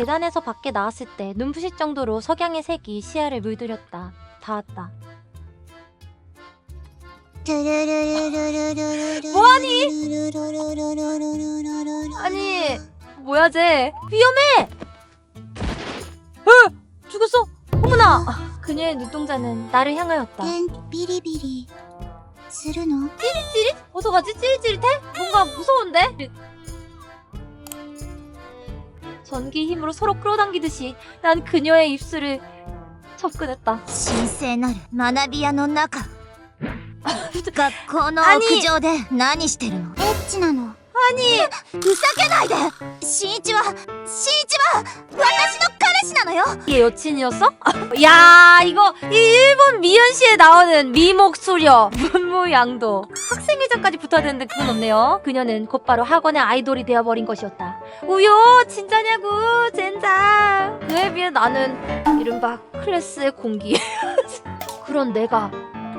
계단에서 밖에 나왔을 때 눈부실 정도로 석양의 색이 시야를 물들였다. 닿았다. 아. 뭐하니? 아니 뭐야 쟤 위험해! 으! 죽었어! 어머나! 그녀의 눈동자는 나를 향하였다. 삐리삐리 지르노. 찌릿찌릿? 어서 가지 찌릿찌릿해? 뭔가 무서운데? 전기 힘으로 서로 끌어당기듯이 난 그녀의 입술을 접근했다. 神聖なる学び屋の中学校のアニ屋上で何してるのエッチなの아니 ふざけないで新一は新一は私の 彼氏なのよ 얘 여친이었어? 야 이거 이 일본 미연시에 나오는 미목소려 문무양도 학생회장까지 붙어야 되는데 그건 없네요 그녀는 곧바로 학원의 아이돌이 되어버린 것이었다 우요 진짜냐고 젠장 그에 비해 나는 이른바 클래스의 공기 그런 내가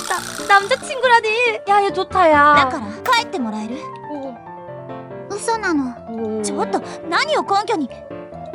나, 남자친구라니 야 얘 좋다 だ 야 から帰ってもらえる 오, 嘘なの 오. ちょっと何を根拠に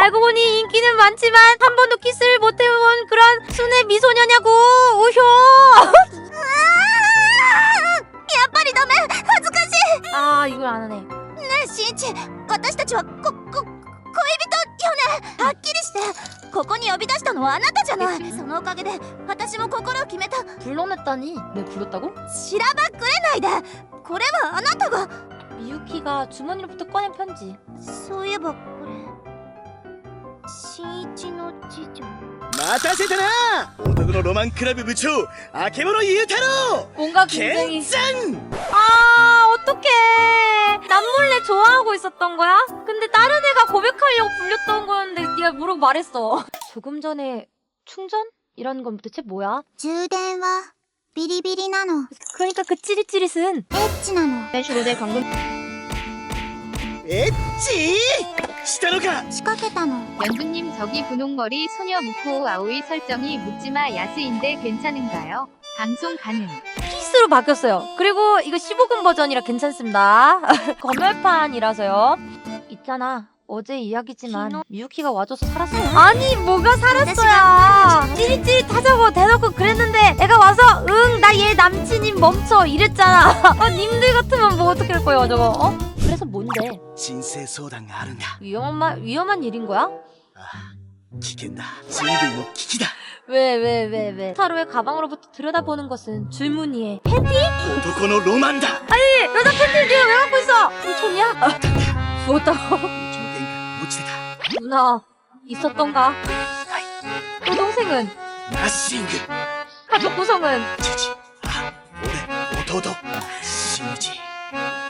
알고 보니 인기는 많지만 한 번도 키스를 못 해본 그런 순애 미소녀냐고 우효 やっぱりダメ恥ずかし 아 이걸 안 하네 いねえ新一私たちはここ恋人よねはっきりしてここに呼び出したのはあなたじゃないそのおかげで私も心を決めた 불러냈다니 내가 불렀다고? しらばっくれないでこれはあなたが 미유키가 주머니로부터 꺼낸 편지 そういえばこれ 新一の次女待たせたな男のロマンクラブ部長あけぼのゆうたろ 뭔가 うケ 굉장히 ンちゃん 아 어떡해 남몰래 좋아하고 있었던 거야? 근데 다른 애가 고백하려고 불렸던 거였는데 네가 모르고 말했어 조금 전에 충전? 이라는 건 도대체 뭐야? 充電はビリビリなの 그러니까 그 찌릿찌릿은 エッチなのエッチ したのか仕掛けたの 연두님 저기 분홍머리 소녀 무코 아오이 설정이 묻지마 야스인데 괜찮은가요? 방송 가능. 키스로 바뀌었어요. 그리고 이거 15금 버전이라 괜찮습니다. 검열판이라서요. 있잖아. 어제 이야기지만 미유키가 와줘서 살았어요. 아니 뭐가 살았어야. 찌릿찌릿하자고 대놓고 그랬는데 애가 와서 응 나 얘 남친인 멈춰 이랬잖아. 아 님들 같으면 뭐 어떻게 할 거예요 저거? 어? 그래서 뭔데? 人生相談があるんだ 위험한 말 위험한 일인 거야? ああ危険だ人類の危機だ 왜 왜 왜 왜? 타로의 가방으로부터 들여다보는 것은 줄무늬에 팬티? 男のロ마ンだ 여자 팬티를 네가 왜 갖고 있어? 훔쳤냐? 부었다고? うちの玄関に落ちてた 누나 있었던가? 또 동생은 ナッシング 가족 구성은 父あ俺弟新一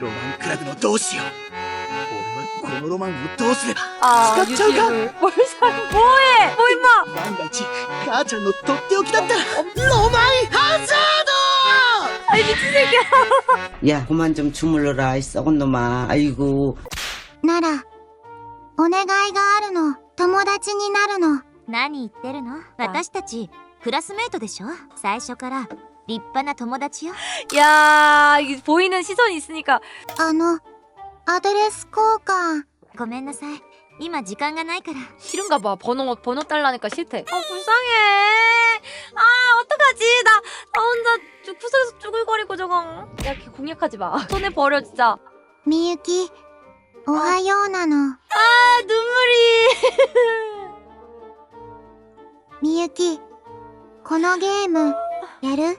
ロマンクラブのどうしよう俺はこのロマンをどうすれば 아 使っちゃうか 유튜브 뭘 사? 뭐해? 뭐 임마? 万が一母ちゃんのとっておきだったらロマンハザー 아이 미친 새끼야. 야, 그만 좀 주물러라, 이 썩은 놈아. 아이고. ならお願いがあるの友達になるの何言ってるの私たちクラスメートでしょ最初から 立派な友達よ 야 이게 보이는 시선이 있으니까 あのアドレス交換ごめんなさい今時間がないから 싫은가 봐. 번호 번호 달라니까 싫대. 아 불쌍해. 아 어떡하지? 나, 나 혼자 쭉 구석에서 쭈글거리고 저거. 야 걔 공략하지 마. 손에 버려 진짜. みゆきおはようなの 아 눈물이. みゆきこのゲームやる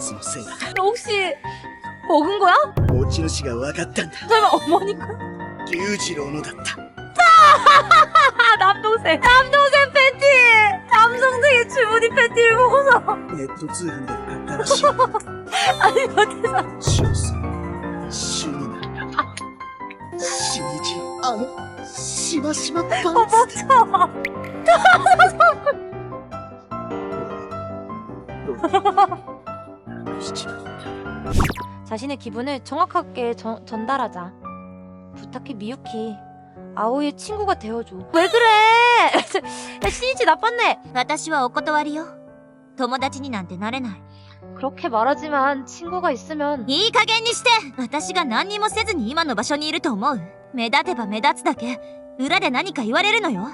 パンツのせいだ。 너 혹시 먹은 거야? 持ち主が分かったんだ。 설마 어머니가? 龍次郎のだった。 아 남동생 남동생 팬티 남동생이 주머니 팬티를 먹어서 ネット通販で買ったらしい。 아니 어디서 少数。主になった。新一、あの、しましまパン 어 ツ。 멈춰 자신의 기분을 정확하게 전, 전달하자 부탁해 미유키 아오이의 친구가 되어줘 왜 그래 야 신이치 나빴네 私はお断りよ友達になんてなれない 그렇게 말하지만 친구가 있으면 いい加減にして私が何にもせずに今の場所にいると思う目立てば目立つだけ裏で何か言われるのよ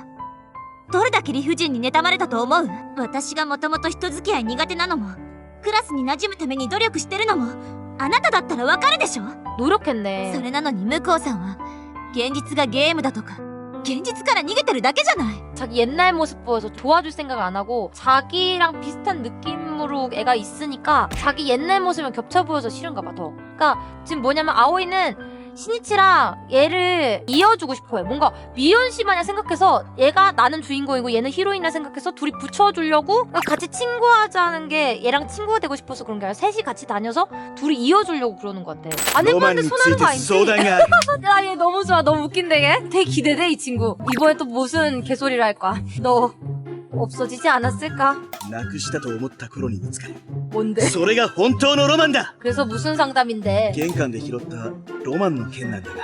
どれだけ理不尽に妬まれたと思う私がもともと人付き合い苦手なのも クラスに馴染むために努力してるのもあなただったらわかるでしょ 노력했네 それなのに向こうさんは現実がゲームだとか現実から逃げてるだけじゃない 자기 옛날 모습 보여서 도와줄 생각 안 하고 자기랑 비슷한 느낌으로 애가 있으니까 자기 옛날 모습이랑 겹쳐 보여서 싫은가 봐 더. 그러니까 지금 뭐냐면 아오이는 신이치랑 얘를 이어주고 싶어해. 뭔가 미연 씨 마냥 생각해서 얘가 나는 주인공이고 얘는 히로인이라 생각해서 둘이 붙여주려고 같이 친구하자는 게 얘랑 친구가 되고 싶어서 그런 게 아니라 셋이 같이 다녀서 둘이 이어주려고 그러는 것 같아. 안 해봤는데 손하는 거 아니지? 나 얘 너무 좋아. 너무 웃긴데 얘? 되게 기대돼 이 친구. 이번에 또 무슨 개소리를 할 거야. 너 없어지지 않았을까? なくしたと思った頃に見つかる。 뭔데? それが本当のロマンだ 그래서 무슨 상담인데? 玄関で拾ったロマンの件なんだが。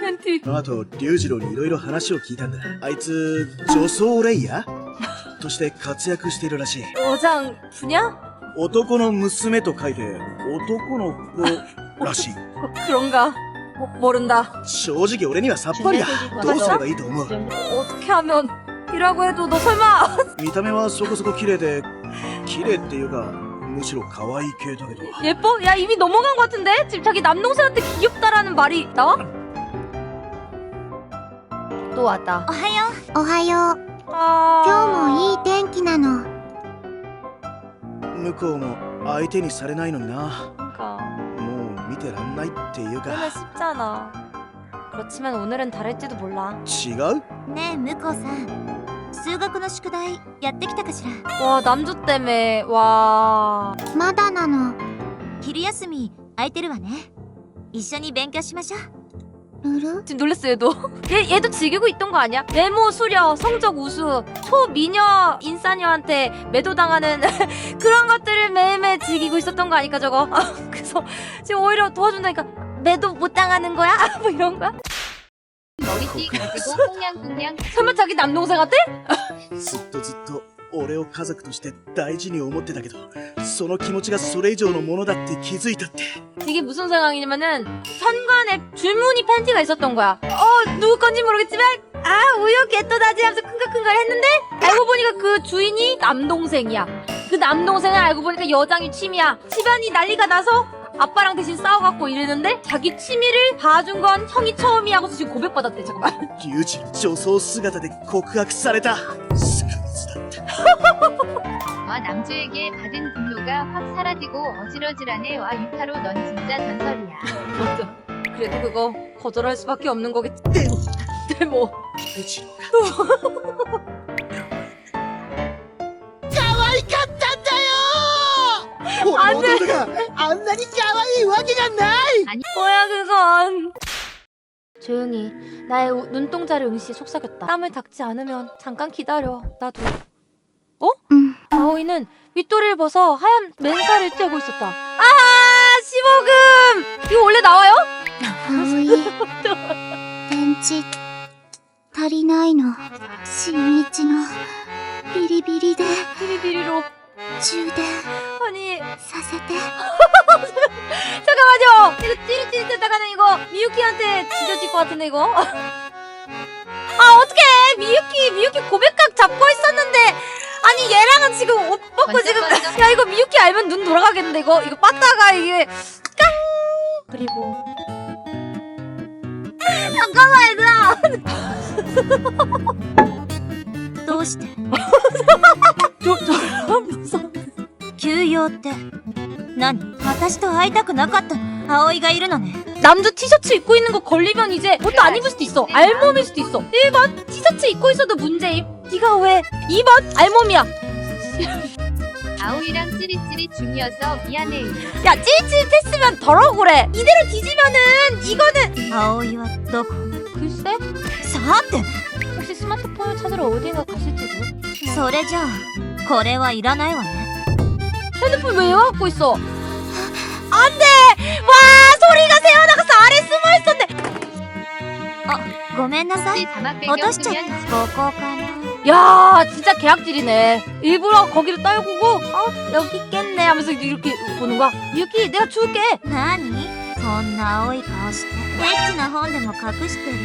팬티. あと、龍次郎に色々話を聞いたんだ。あいつ、女装レイヤーとして活躍しているらしい。 여장 분야? 男の娘と書いて、男の子らしい。 어, 그런가? 어, 모른다. 正直俺にはさっぱりだ。どうすればいいと思う 어떻게 하면 이라고 해도 너 설마 見た目はそこそこ綺麗で、綺麗っていうか、むしろ可愛い系だけど。 예뻐? 야 이미 넘어간 것 같은데? 지금 자기 남동생한테 귀엽다라는 말이 나와? 또 왔다. おはようおはよう 아... 今日もいい天気なの向こうも相手にされないのにな。 그러니까 もう見てらんないっていう 그러면 か。 쉽잖아. 그렇지만 오늘은 다를지도 몰라. 違うねえ向こうさん 数学の宿題やってきたかしら 와 남주 때문에 와 まだなの昼休み空いてるわね一緒に勉強しましょうルル 지금 놀랬어 얘도 얘, 얘도 즐기고 있던 거 아니야? 외모 수려 성적 우수 초미녀 인싸녀한테 매도당하는 그런 것들을 매일매일 즐기고 있었던 거 아닐까 저거 그래서 지금 오히려 도와준다니까 매도 못 당하는 거야? 뭐 이런 거야? 머리띠 가지고 꽁냥꽁냥 설마 자기 남동생한테? ずっとずっと俺を家族として大事に思ってたけど、その気持ちがそれ以上のものだって気づいたって。 이게 무슨 상황이냐면은 현관에 줄무늬 팬티가 있었던 거야 어 누구 건지 모르겠지만 아 우유 개또다지 하면서 킁가킁가 했는데 알고 보니까 그 주인이 남동생이야 그 남동생은 알고 보니까 여장이 취미야 집안이 난리가 나서 아빠랑 대신 싸워갖고 이랬는데 자기 취미를 봐준 건 형이 처음이야 하고서 지금 고백받았대 잠깐만 リュウジに女装姿で告白された。スクーズだった。 와 남주에게 받은 분노가 확 사라지고 어지러지라네 와 유타로 넌 진짜 전설이야 맞아 그래도 그거 거절할 수밖에 없는 거겠지 데모 龍次郎が。 だよ俺の弟があんなに可愛いわけがない 뭐야 그건 조용히 나의 우- 눈동자를 응시해 속삭였다 땀을 닦지 않으면 잠깐 기다려 나도 어? うん 아오이는 윗도리를 벗어 하얀 맨살을 쬐고 있었다 아 15금 이거 원래 나와요? 葵電池足りないの新一のビリビリで 비리비리로 充電 にさせて 잠깐만요. 이거 찌릿찌릿 했다가는 이거 미유키한테 찢어질 것 같은데 이거. 아 어떡해 미유키 미유키 고백각 잡고 있었는데 아니 얘랑은 지금 옷 벗고 지금 야 이거 미유키 알면 눈 돌아가겠는데 이거 이거 빠따가 이게 깡 그리고 잠깐만 얘들아 どうして 저..저..무서워 情って何私と会いたくなかったの葵がいるのね 남주 티셔츠 입고 있는 거 걸리면 이제 옷도 안 입을 수도 있어. 알몸일 수도 있어. 1번 티셔츠 입고 있어도 문제임. 네가 왜? 2번 알몸이야. 아오이랑 찌릿찌릿 중이어서 미안해요. 야 찌릿찌릿했으면 덜어 그래. 이대로 뒤지면은 이거는 葵はどこ 글쎄 さて 혹시 스마트폰을 찾으러 어딘가 갔을지도. それじゃあこれはいらないわね 핸드폰 왜 갖고 있어? 안돼. 와 소리가 새어나가서 아래 숨어 있었네. ごめんなさい 혹시 자막 落としちゃっ 배경 たここかな 야 진짜 계약질이네. 일부러 거기를 떨구고 어 여기 있겠네 하면서 이렇게 보는 거야. 유키 내가 줄게. 何そんな青い顔してエッチな本でも隠してる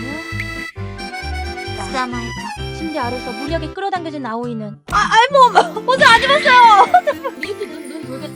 捕まえ 침대 아래서 무리하게 끌어당겨진 아오이는 아 알몸 옷을 안 입었어요 이렇게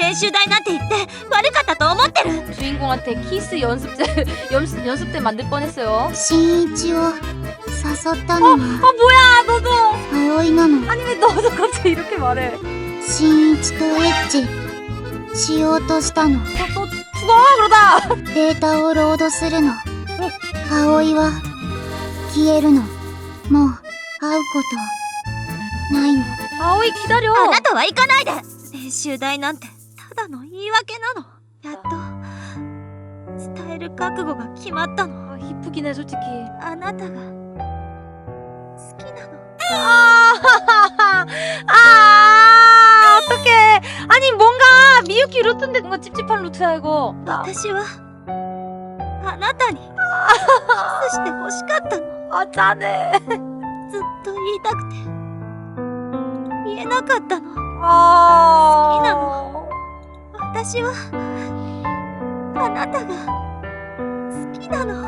練習台なんて言って悪かったと思ってる 주인공한테 키스 연습제 연습 연습대 만들 뻔했어요 新一を誘ったのは 아 뭐야 너도 葵なの 아니 왜 너도 갑자기 이렇게 말해 新一とエッチしようとしたの 너너 죽어 그러다 データをロードするの葵は消えるのもう会うことないの 아오이 기다려 あなたは行かないで練習台なんてた だの言い訳なのやっと伝える覚悟が決まったの 아 이쁘긴 해 솔직히 あなたが好きなの 아, 아, 어떡해. 아니, 뭔가, 미유키 루트인데 뭔가 찝찝한 루트야, 이거. 아, 私はあなたにキスして欲しかったの 아, 짠해. ずっと言いたくて言えなかったの 아. 好きなの 私はあなたが好きなの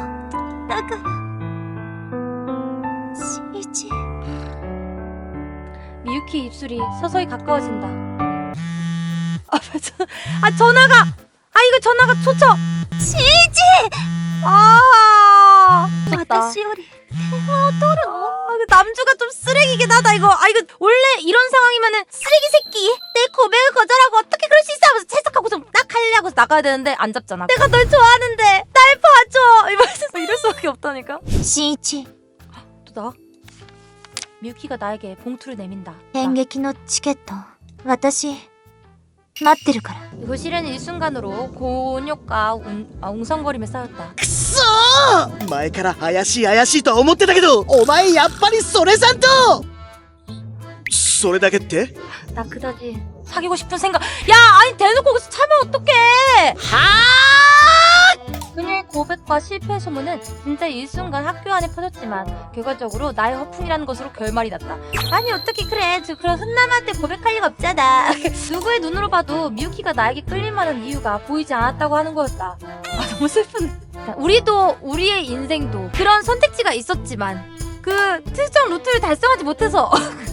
だから新一 미유키 입술이 서서히 가까워진다. 아, 저, 아, 전화가! 아, 이거 전화가 초쳐! 新一 아. 무섭다. 私より電話を取るの 아, 그 남주가 좀 쓰레기긴 하다, 이거. 아, 이거, 원래 이런 상황이면은, 쓰레기 새끼! 내 고백을 거절하고 어떻게 그럴 수 있어? 하면서 나가야 되는데, 안 잡잖아. 내가 널 좋아하는데, 날 봐줘! 이러면서 이럴 수밖에 없다니까. 新一 또 나? 미유키가 나에게 봉투를 내민다. 演劇のチケット私待ってるから 교실은 일순간으로 곤욕과 웅, 아, 웅성거림에 쌓였다. くそー前から怪しい怪しいとは思ってたけどお前やっぱりそれさんとそれだけって 나 그다지 사귀고 싶은 생각. 야, 아니 대놓고 거기서 차면 어떡해? 그녀의 고백과 실패 소문은 진짜 일순간 학교 안에 퍼졌지만 결과적으로 나의 허풍이라는 것으로 결말이 났다. 아니 어떻게 그래? 저 그런 흔남한테 고백할 리가 없잖아. 누구의 눈으로 봐도 미유키가 나에게 끌릴만한 이유가 보이지 않았다고 하는 거였다. 아 너무 슬프네. 우리도 우리의 인생도 그런 선택지가 있었지만 그 특정 루트를 달성하지 못해서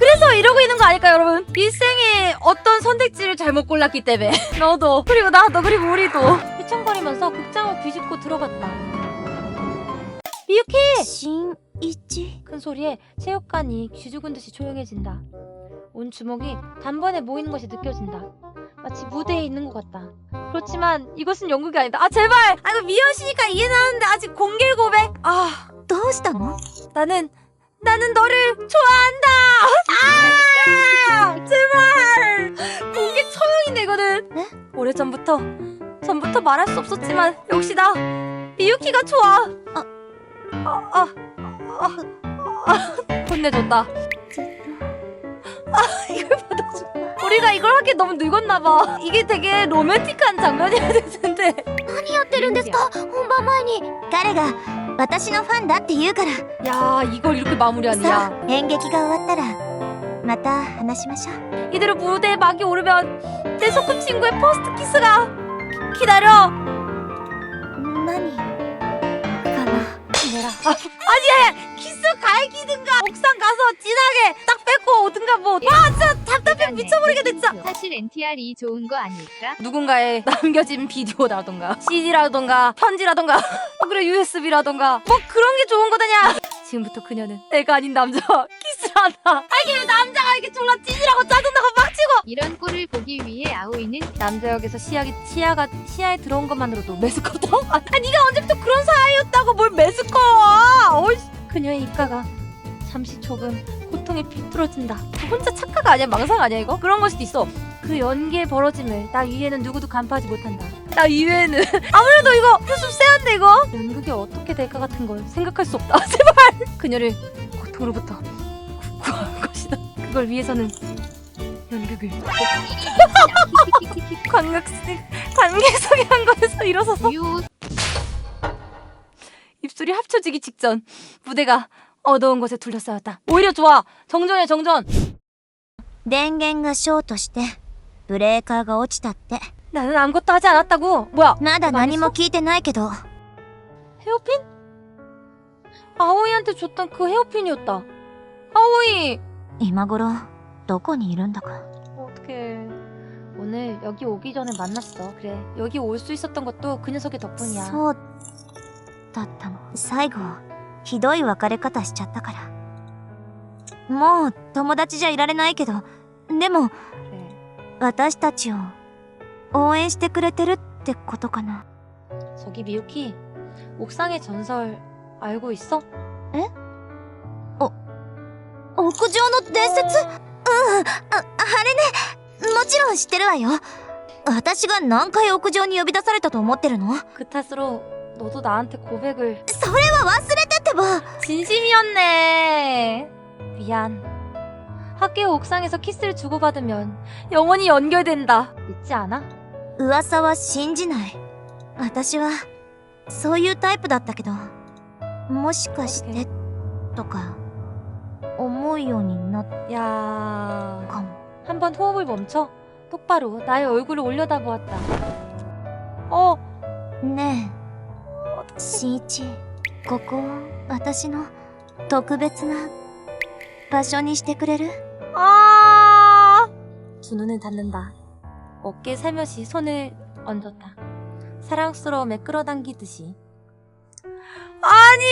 그래서 이러고 있는 거 아닐까요, 여러분? 일생에 어떤 선택지를 잘못 골랐기 때문에. 너도, 그리고 나도, 그리고 우리도. 휘청거리면서 극장을 뒤집고 들어갔다. 미유키! 新一 큰 소리에 체육관이 쥐죽은 듯이 조용해진다. 온 주먹이 단번에 모이는 것이 느껴진다. 마치 무대에 있는 것 같다. 그렇지만 이것은 연극이 아니다. 아, 제발! 아, 이거 미연 씨니까 이해는 하는데 아직 공개 고백? 아, どうしたの 나는 나는 너를 좋아한다. 아 제발 공개 처형인데 이거는. 네? 오래 전부터 전부터 말할 수 없었지만 역시 나 미유키가 좋아. 아, 아, 아, 아, 아, 혼내줬다. 아 이걸 받아줘. 우리가 이걸 하기 너무 늙었나 봐. 이게 되게 로맨틱한 장면이어야 될 텐데. 何やってるんですか本番前に彼が 私のファンだって言うから 야 이걸 이렇게 마무리하냐. さあ演劇が終わったら また話しましょう 이대로 무대에 막이 오르면 내 소꿉 친구의 퍼스트 키스가 기다려. 아, 아니 키스 갈기든가 옥상 가서 진하게 딱 뺏고 오든가 뭐. 와 진짜 답답해 미쳐버리겠다 진짜. 사실 NTR이 좋은 거 아닐까? 누군가의 남겨진 비디오라던가 CD라던가 편지라던가 뭐 그래 USB라던가 뭐 그런 게 좋은 거다냐 지금부터 그녀는 내가 아닌 남자와 키스를 한다. 아 이게 왜 남자가 이렇게 졸라 찌질하고 짜증나고 빡치고. 이런 꼴을 보기 위해 아오이는 남자 역에서 시야기, 시야가 시야에 들어온 것만으로도 메스꺼다 아, 아 네가 언제부터 그런 사이였다고 뭘 메스꺼워 어이 그녀의 입가가 잠시 조금 고통에 비뚤어진다. 혼자 착각 아니야? 망상 아니야 이거? 그런 걸 수도 있어. 그 연기의 벌어짐을 나 위에는 누구도 간파하지 못한다. 나 이외에는. 아무래도 이거 표수 세한데 이거? 연극이 어떻게 될까 같은 걸 생각할 수 없다. 제발. 그녀를 고통으로부터 그걸 위해서는 연극을 관객석 관객석에 한 곳에서 일어서서 유 입술이 합쳐지기 직전 무대가 어두운 곳에 둘러싸였다 오히려 좋아 정전해 정전 電源がショートしてブレーカーが落ちたって 나는 아무것도 하지 않았다고 뭐야 まだ何も聞いてないけど 헤어핀? 아오이한테 줬던 그 헤어핀이었다 아오이 今頃どこにいるんだか 어떡해 오늘 여기 오기 전에 만났어 그래 여기 올 수 있었던 것도 그 녀석의 덕분이야 そうだったの最後ひどい別れ方しちゃったからもう友達じゃいられないけどでも 그래 私たちを応援してくれてるってことかな 저기 미유키 옥상의 전설 알고 있어? 屋上の伝説うんああれねもちろん知ってるわよ私が何回屋上に呼び出されたと思ってるの 그 탓으로 너도 나한테 고백을 それは忘れてってば 진심이었네. 미안. 학교 옥상에서 키스를 주고받으면 영원히 연결된다. 믿지 않아? 噂は信じない私はそういうタイプだったけどもしかしてとか 思うようになっ 야, たかも 한번 호흡을 멈춰. 똑바로 나의 얼굴을 올려다보았다. 어, ねえ新一ここを私の特別な場所にしてくれる 아. 두 눈을 닫는다. 어깨 살며시 손을 얹었다. 사랑스러움에 끌어당기듯이. 아니,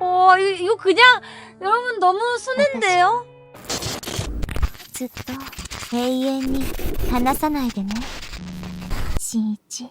어, 이- 이거 그냥 여러분 너무 순한데요? ずっと永遠に離さないでね新一